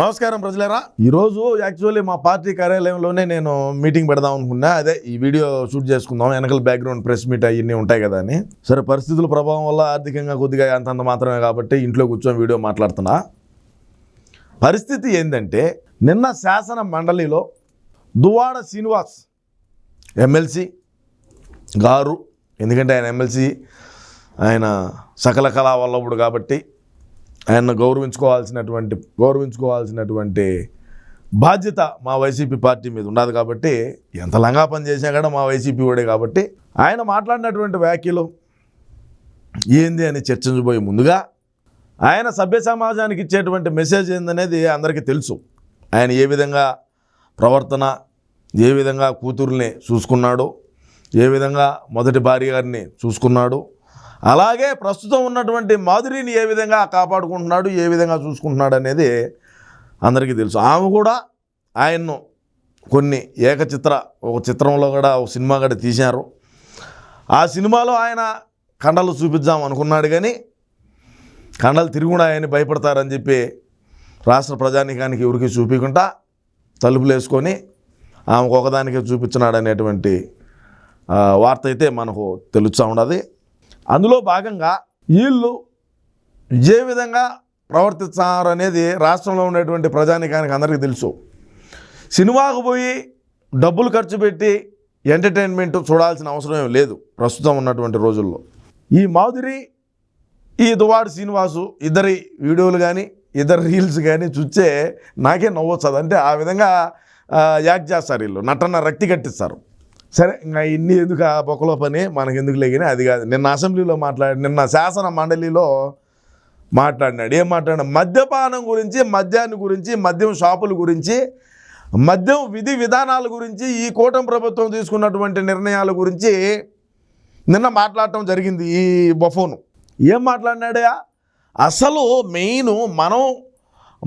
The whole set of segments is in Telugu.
నమస్కారం ప్రజలేరా. ఈరోజు యాక్చువల్లీ మా పార్టీ కార్యాలయంలోనే నేను మీటింగ్ పెడదాం అనుకున్నా. అదే ఈ వీడియో షూట్ చేసుకుందాం. వెనకల బ్యాక్గ్రౌండ్ ప్రెస్ మీట్ అవన్నీ ఉంటాయి కదా అని. సరే పరిస్థితుల ప్రభావం వల్ల ఆర్థికంగా కొద్దిగా అంతంత మాత్రమే కాబట్టి ఇంట్లో కూర్చొని వీడియో మాట్లాడుతున్నా. పరిస్థితి ఏంటంటే నిన్న శాసన మండలిలో దువాడ శ్రీనివాస్ ఎమ్మెల్సీ గారు ఎందుకంటే ఆయన ఎమ్మెల్సీ ఆయన సకల కళా వల్లభుడు కాబట్టి ఆయన గౌరవించుకోవాల్సినటువంటి గౌరవించుకోవాల్సినటువంటి బాధ్యత మా వైసీపీ పార్టీ మీద ఉండదు కాబట్టి ఎంత లంగా పని చేసినా కూడా మా వైసీపీ వాడే కాబట్టి ఆయన మాట్లాడినటువంటి వ్యాఖ్యలు ఏంది అని చర్చించబోయే ముందుగా ఆయన సభ్య సమాజానికి ఇచ్చేటువంటి మెసేజ్ ఏందనేది అందరికీ తెలుసు. ఆయన ఏ విధంగా ప్రవర్తన ఏ విధంగా కూతుర్ని చూసుకున్నాడు ఏ విధంగా మొదటి భార్య గారిని చూసుకున్నాడు అలాగే ప్రస్తుతం ఉన్నటువంటి మాధురిని ఏ విధంగా కాపాడుకుంటున్నాడు ఏ విధంగా చూసుకుంటున్నాడు అనేది అందరికీ తెలుసు. ఆమె కూడా ఆయన్ను కొన్ని ఏకచిత్ర ఒక చిత్రంలో కూడా ఒక సినిమా కూడా తీశారు. ఆ సినిమాలో ఆయన కండలు చూపిద్దాం అనుకున్నాడు కానీ కండలు తిరిగి కూడా ఆయన భయపడతారని చెప్పి రాష్ట్ర ప్రజానికానికి ఎవరికి చూపించుకుంటా తలుపులు వేసుకొని ఆమెకు ఒకదానికే చూపించినాడు అనేటువంటి వార్త అయితే మనకు తెలుస్తూ ఉన్నది. అందులో భాగంగా వీళ్ళు ఏ విధంగా ప్రవర్తిస్తారు అనేది రాష్ట్రంలో ఉండేటువంటి ప్రజానికానికి అందరికీ తెలుసు. సినిమాకు పోయి డబ్బులు ఖర్చు పెట్టి ఎంటర్టైన్మెంట్ చూడాల్సిన అవసరం లేదు ప్రస్తుతం ఉన్నటువంటి రోజుల్లో. ఈ మాధురి ఈ దువాడు శ్రీనివాసు ఇద్దరి వీడియోలు కానీ ఇద్దరు రీల్స్ కానీ చూస్తే నాకే నవ్వొచ్చు అంటే ఆ విధంగా యాక్ట్ చేస్తారు వీళ్ళు. నటన రక్తి కట్టిస్తారు. సరే ఇంకా ఇన్ని ఎందుకు ఆ బొక్కలో పని? మనకెందుకు లేగినా? అది కాదు. నిన్న అసెంబ్లీలో మాట్లాడి నిన్న శాసన మండలిలో మాట్లాడినాడు. ఏం మాట్లాడినా మద్యపానం గురించి మద్యాన్ని గురించి మద్యం షాపుల గురించి మద్యం విధి విధానాల గురించి ఈ కూటమి ప్రభుత్వం తీసుకున్నటువంటి నిర్ణయాల గురించి నిన్న మాట్లాడటం జరిగింది ఈ బొఫోను. ఏం మాట్లాడినాడయా అసలు మెయిన్ మనం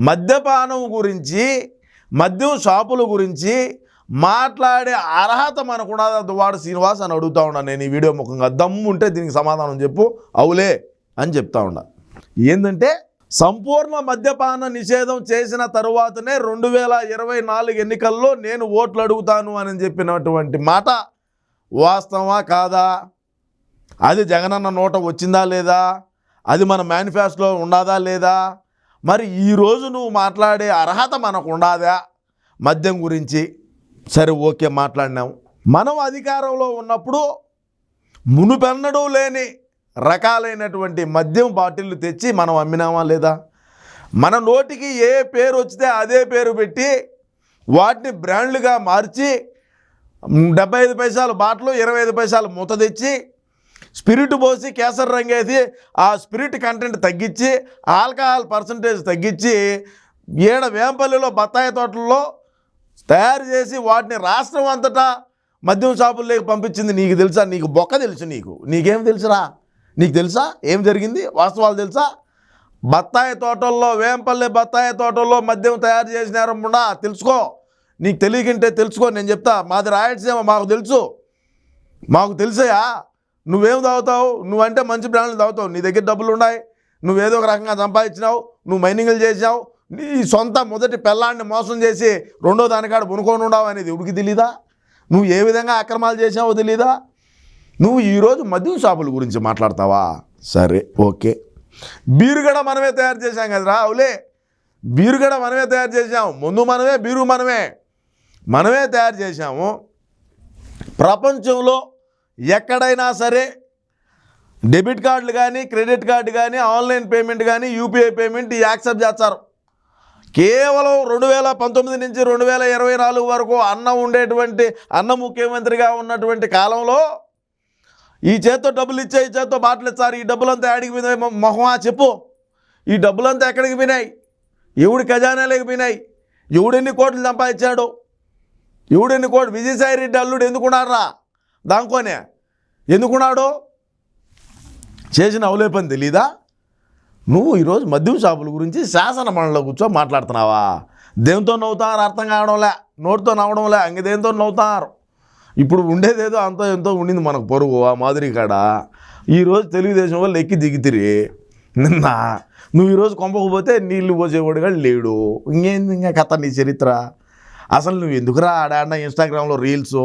మద్యపానం గురించి మద్యం షాపుల గురించి మాట్లాడే అర్హత మనకు మనకున్నదా దువాడు శ్రీనివాస్ అని అడుగుతా ఉన్నాను నేను ఈ వీడియో ముఖంగా దమ్ము ఉంటే దీనికి సమాధానం చెప్పు. అవులే అని చెప్తా ఉన్నా ఏంటంటే సంపూర్ణ మద్యపాన నిషేధం చేసిన తరువాతనే రెండు వేల ఇరవై నాలుగు ఎన్నికల్లో నేను ఓట్లు అడుగుతాను అని చెప్పినటువంటి మాట వాస్తవా కాదా? అది జగనన్న నోట వచ్చిందా లేదా? అది మన మేనిఫెస్టోలో ఉన్నదా లేదా? మరి ఈరోజు నువ్వు మాట్లాడే అర్హత మనకు ఉండదా మద్యం గురించి సరే ఓకే మాట్లాడినాం. మనం అధికారంలో ఉన్నప్పుడు మునుపెన్నడూ లేని రకాలైనటువంటి మద్యం బాటిళ్ళు తెచ్చి మనం అమ్మినామా లేదా? మన నోటికి ఏ పేరు వచ్చితే అదే పేరు పెట్టి వాటిని బ్రాండ్లుగా మార్చి డెబ్బై ఐదు పైసలు బాటలు ఇరవై ఐదు పైసలు మూత తెచ్చి స్పిరిట్ పోసి కేసర్ రంగేసి ఆ స్పిరిట్ కంటెంట్ తగ్గించి ఆల్కహాల్ పర్సంటేజ్ తగ్గించి ఈడ వేంపల్లిలో బత్తాయి తోటల్లో తయారు చేసి వాటిని రాష్ట్రం అంతటా మద్యం షాపుల్లోకి పంపించింది నీకు తెలుసా? నీకు బొక్క తెలుసు నీకు. నీకేం తెలుసురా? నీకు తెలుసా? ఏం జరిగింది? వాస్తవాలు తెలుసా? బత్తాయి తోటల్లో వేంపల్లి బత్తాయి తోటల్లో మద్యం తయారు చేసినారమ్ముడా తెలుసుకో. నీకు తెలియకుంటే తెలుసుకో నేను చెప్తా. మాది రాయలసీమ మాకు తెలుసు. మాకు తెలుసయా నువ్వేం తాగుతావు? నువ్వంటే మంచి బ్రాండ్లు తాగుతావు. నీ దగ్గర డబ్బులు ఉన్నాయి నువ్వేదో ఒక రకంగా సంపాదించినావు. నువ్వు మైనింగ్లు చేసావు నీ సొంత మొదటి పెళ్ళాన్ని మోసం చేసి రెండో దానికాడ కొనుక్కొని ఉండవు అనేది ఉడికి తెలీదా? నువ్వు ఏ విధంగా అక్రమాలు చేసావో తెలీదా? నువ్వు ఈరోజు మద్యం షాపుల గురించి మాట్లాడతావా? సరే ఓకే. బీరు కూడా మనమే తయారు చేశాం కదరా అవులే. బీరు కూడా మనమే తయారు చేసాము ముందు మనమే బీరు మనమే. మనమే తయారు చేశాము. ప్రపంచంలో ఎక్కడైనా సరే డెబిట్ కార్డులు కానీ క్రెడిట్ కార్డు కానీ ఆన్లైన్ పేమెంట్ కానీ యూపీఐ పేమెంట్ యాక్సెప్ట్ చేస్తారు. కేవలం రెండు వేల పంతొమ్మిది నుంచి రెండు వేల ఇరవై నాలుగు వరకు అన్న ఉండేటువంటి అన్న ముఖ్యమంత్రిగా ఉన్నటువంటి కాలంలో ఈ చేత్తో డబ్బులు ఇచ్చే ఈ చేత్తో బాటలు ఇచ్చారు ఈ డబ్బులంతా ఆడికి పోయినాయి? మొహమా చెప్పు. ఈ డబ్బులంతా ఎక్కడికి పోయినాయి? ఎవడి ఖజానాలకు పోయినాయి? ఎవడెన్ని కోట్లు సంపాదించాడు? ఎవడెన్ని కోట్లు? విజయసాయి రెడ్డి అల్లుడు ఎందుకున్నారా దానికోనే ఎందుకున్నాడు? చేసిన అవలేపని తెలీదా? నువ్వు ఈరోజు మద్యం షాపుల గురించి శాసన మండలిలో కూర్చో మాట్లాడుతున్నావా? దేంతో నవ్వుతారు? అర్థం కావడంలే. నోటితో నవ్వడంలే. అంగ దేంతో నవ్వుతారు? ఇప్పుడు ఉండేదేదో అంతో ఎంతో ఉండింది మనకు పొరుగు ఆ మాదిరి కాడ. ఈరోజు తెలుగుదేశం వాళ్ళు ఎక్కి దిగితిరి. నిన్న నువ్వు ఈరోజు కొంపకు పోతే నీళ్ళు పోసేవాడుగా లేడు. ఇంకేంది ఇంకా కథ నీ చరిత్ర? అసలు నువ్వు ఎందుకురా ఆడాడినా ఇన్స్టాగ్రామ్లో రీల్స్?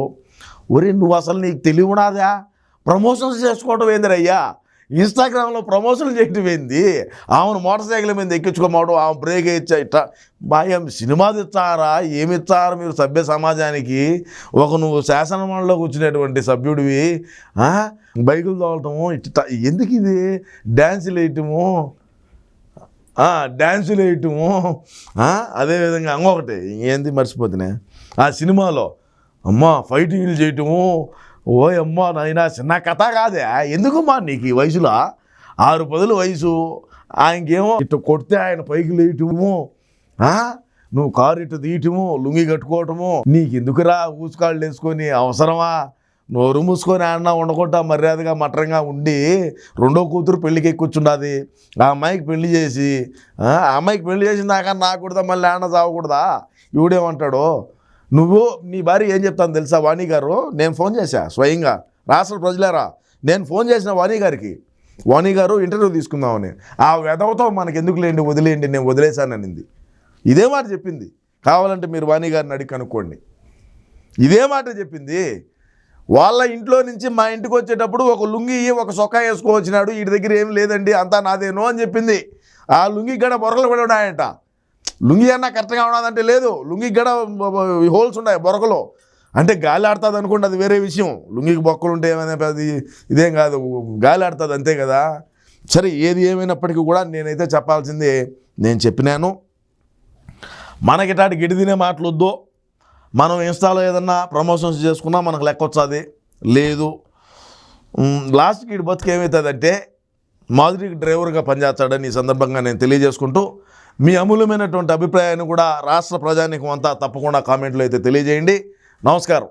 ఒరే నువ్వు అసలు నీకు తెలివి ఉన్నాదా? ప్రమోషన్స్ చేసుకోవటం ఏందిరయ్యా? ఇన్స్టాగ్రామ్లో ప్రమోషన్లు చేయటం ఏంది? ఆమెను మోటార్ సైకిల్ మీద ఎక్కించుకోమడం ఆమె బ్రేక్ ఇచ్చా ఇట్లా? భయం. సినిమా ఇచ్చారా ఏమి ఇచ్చారు మీరు సభ్య సమాజానికి? ఒక నువ్వు శాసనమండలో వచ్చినటువంటి సభ్యుడివి బైకులు తోలటము ఇట్లా ఎందుకు ఇది? డ్యాన్సులు వేయటము డ్యాన్సులు వేయటము అదేవిధంగా ఇంకొకటి. ఏంది మర్చిపోతున్నా? ఆ సినిమాలో అమ్మా ఫైటింగ్లు చేయటము ఓ అమ్మా నాయనా చిన్న కథ కాదే. ఎందుకమ్మా నీకు ఈ వయసులో? ఆరు పదుల వయసు. ఆయనకేమో ఇటు కొడితే ఆయన పైకి లేయటము. నువ్వు కారు ఇటు తీయటము లుంగి కట్టుకోవటము. నీకు ఎందుకురా ఊసుకాళ్ళు వేసుకొని అవసరమా? నోరు మూసుకొని అన్న ఉండకుండా మర్యాదగా మటరంగా ఉండి రెండో కూతురు పెళ్ళికి ఎక్కుచున్నది ఆ అమ్మాయికి పెళ్ళి చేసి ఆ? ఆ అమ్మాయికి పెళ్ళి చేసిన దాకా నాకూడదా మళ్ళీ ఆడ చావకూడదా? ఇవిడేమంటాడు నువ్వు నీ భార్య ఏం చెప్తాను తెలుసా? వాణి గారు నేను ఫోన్ చేశా స్వయంగా. రాష్ట్ర ప్రజలారా నేను ఫోన్ చేసిన వాణి గారికి. వాణి గారు ఇంటర్వ్యూ తీసుకుందామని. ఆ వెధవతో మనకి ఎందుకు లేండి వదిలేయండి నేను వదిలేశాననింది ఇదే మాట చెప్పింది. కావాలంటే మీరు వాణి గారిని అడిగి కనుక్కోండి. ఇదే మాట చెప్పింది. వాళ్ళ ఇంట్లో నుంచి మా ఇంటికి వచ్చేటప్పుడు ఒక లుంగి ఒక సొక్కా వేసుకోవచ్చినాడు వీటి దగ్గర ఏం లేదండి అంతా నాదేనో అని చెప్పింది. ఆ లుంగి గడ బొరకలు పడి ఉన్నాయంట లుంగి అన్నా కరెక్ట్గా ఉన్నదంటే లేదు. లుంగి గడ హోల్స్ ఉన్నాయి బొరకలో. అంటే గాలి ఆడుతుంది అనుకోండి అది వేరే విషయం. లుంగికి బొక్కలు ఉంటే ఏమైనా అది ఇదేం కాదు. గాలి ఆడుతుంది అంతే కదా. సరే ఏది ఏమైనప్పటికీ కూడా నేనైతే చెప్పాల్సింది నేను చెప్పినాను. మనకి ఇటాటి గిడి తినే మనం ఇన్స్టాలో ఏదన్నా ప్రమోషన్స్ చేసుకున్నా మనకు లెక్క వచ్చాది. లేదు. లాస్ట్ లాస్ట్కి ఇటు బతుకు ఏమవుతుందంటే మాధురికి డ్రైవర్గా పనిచేస్తాడని ఈ సందర్భంగా నేను తెలియజేసుకుంటూ మీ అమూల్యమైనటువంటి అభిప్రాయాన్ని కూడా రాష్ట్ర ప్రజానికం అంతా తప్పకుండా కామెంట్లో అయితే తెలియజేయండి. నమస్కారం.